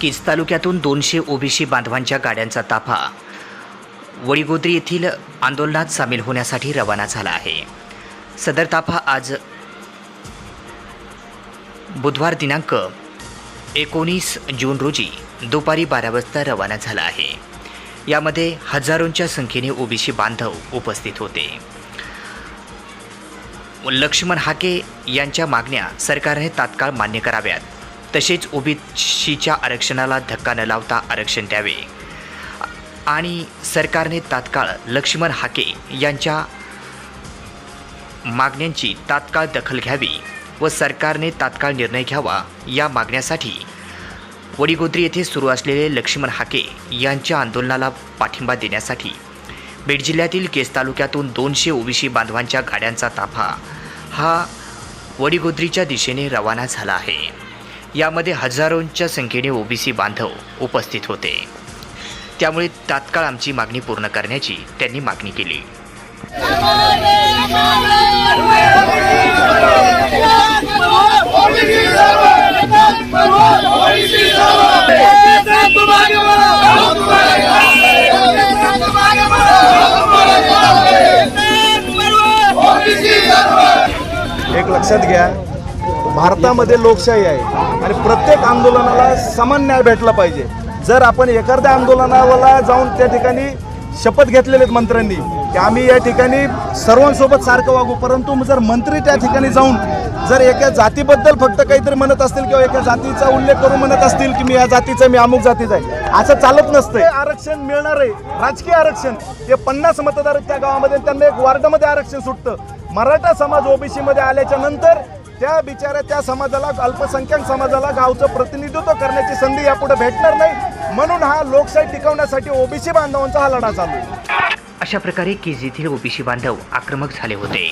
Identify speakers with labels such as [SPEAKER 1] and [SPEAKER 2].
[SPEAKER 1] Keys तालुक्यातून दोनशे OBC बांधवांच्या गाड्यांचा ताफा? वडीगोद्री येथील आंदोलनात सामील होण्यासाठी रवाना झाला आहे. सदर ताफा आज बुधवार दिनांक एकोणीस जून रोजी दुपारी बारा वाजता रवाना झाला आहे. यामध्ये हजारोंच्या संख्येने ओबीसी बांधव उपस्थित होते. लक्ष्मण हाके यांच्या मागण्या सरकारने तात्काळ मान्य कराव्यात. तसेच ओबीसीच्या आरक्षणाला धक्का न लावता आरक्षण द्यावे. आणि सरकारने तात्काळ लक्ष्मण हाके यांच्या मागण्यांची तात्काळ दखल घ्यावी व सरकारने तात्काळ निर्णय घ्यावा या मागण्यासाठी वडीगोद्री येथे सुरू असलेले लक्ष्मण हाके यांच्या आंदोलनाला पाठिंबा देण्यासाठी बीड जिल्ह्यातील केस तालुक्यातून दोनशे ओबीसी बांधवांच्या गाड्यांचा ताफा हा वडीगोद्रीच्या दिशेने रवाना झाला आहे. यामध्ये हजारोंच्या संख्येने ओबीसी बांधव उपस्थित होते. त्यामुळे तात्काळ आमची मागणी पूर्ण करण्याची त्यांनी मागणी केली.
[SPEAKER 2] एक लक्षात घ्या भारतामध्ये लोकशाही आहे. आणि प्रत्येक आंदोलनाला समान न्याय भेटला पाहिजे. जर आपण एखाद्या आंदोलनाला जाऊन त्या ठिकाणी शपथ घेतलेले आहेत मंत्र्यांनी की आम्ही या ठिकाणी सर्वांसोबत सारखं वागू परंतु जर मंत्री त्या ठिकाणी जाऊन जर एका जातीबद्दल फक्त काहीतरी म्हणत असतील किंवा एका जातीचा उल्लेख करून म्हणत असतील की मी या जातीचा मी अमुक जातीचा आहे असं चालत नसतं आरक्षण मिळणार आहे. राजकीय आरक्षण. हे पन्नास मतदार त्या गावामध्ये त्यांना एक वार्डामध्ये आरक्षण सुटतं. मराठा समाज ओबीसीमध्ये आल्याच्यानंतर त्या बिचाऱ्या त्या समाजाला अल्पसंख्याक समाजाला गावचं प्रतिनिधित्व करण्याची संधी यापुढे भेटणार नाही म्हणून हा लोकशाही टिकवण्यासाठी ओबीसी बांधवांचा हा लढा चालू आहे.
[SPEAKER 1] अशा प्रकारे केजीतील ओबीसी बांधव आक्रमक झाले होते.